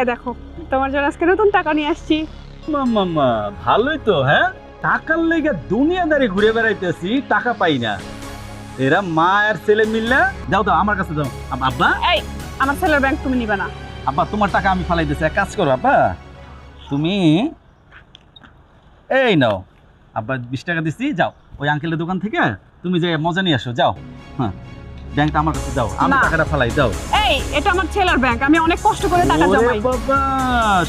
এ দেখো তোমার জন্য আজকে নতুন টাকা নিয়ে আসছি। মাম্মা ভালোই তো হ্যাঁ? টাকার লেগে দুনিয়াদারি ঘুরে বেড়াইতেছি টাকা পাই না। এরা মা আর ছেলে মিললে যাও দাও আমার কাছে যাও। আব্বা? এই আমার ছেলের ব্যাংক তুমি নিবে না। আব্বা তোমার টাকা আমি ফালাই দিচ্ছি এক কাজ করো আব্বা। তুমি এই নাও। আব্বা বিশ টাকা দিচ্ছি যাও। ওই আঙ্কেলের দোকান থেকে তুমি যে মজা নিয়ে আসো যাও। হ্যাঁ। ব্যাংকটা আমার কাছে যাও আমি। টাকাটা ফালাই যাও এই এটা আমার ছেলের ব্যাংক। আমি অনেক কষ্ট করে টাকা জমাই। বাবা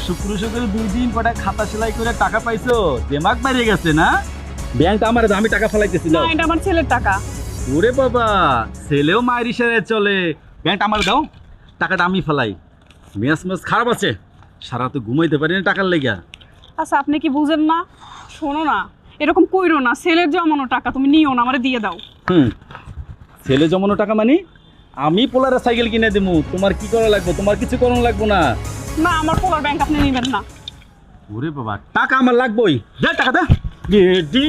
শুক্র শুক্র দুই দিন কটা খাতা সেলাই করে টাকা পাইছো? দেমাগ বাইরে গেছে না? ব্যাংকটা আমার আমি টাকা ফালাইতেছি না এটা আমার ছেলের টাকা। ওরে বাবা ছেলেও মায়ের ইশারে চলে। ব্যাংকটা আমার দাও টাকাটা আমি ফেলাই। মেয়াস মেয়াস খারাপ আছে। সারা তো ঘুমাইতে পারি না টাকার লেগা আচ্ছা আপনি কি বুঝেন না? শোনো না এরকম কইরো না ছেলের জমানো টাকা তুমি নিও না আমারে দিয়ে দাও। হুম। ছেলে জমানো টাকা মানি? আমি পোলারে সাইকেল কিনে দেবো তোমার কি করা লাগবে? তোমার কিছু করানো লাগবে না। না আমার পোলার ব্যাংক আপনি নেবেন না। ওরে বাবা টাকা আমার লাগবেই। দে টাকা দে। দি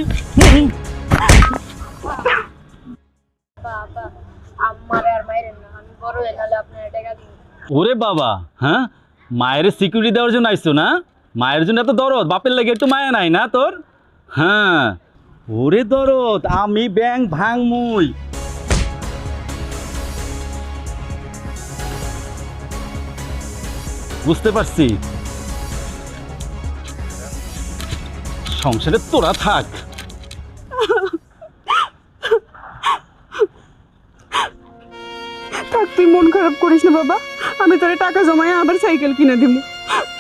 বাবা আমার আর মায়ের না আমি বড় হয়ে নাহলে আপনার টাকা দিন ওরে বাবা হ্যাঁ? মায়ের সিকিউরিটি দেওয়ার জন্য আইসো না? মায়ের জন্য এত দরদ বাপের লাগে একটু মায়া নাই না তোর? হ্যাঁ। ওরে দরদ আমি ব্যাংক ভাঙমুই। বুঝতে পারছি। সংসারে তোরা থাক। তুই মন খারাপ করিস না বাবা। আমি তোরে টাকা জমাই আবার সাইকেল কিনে দিব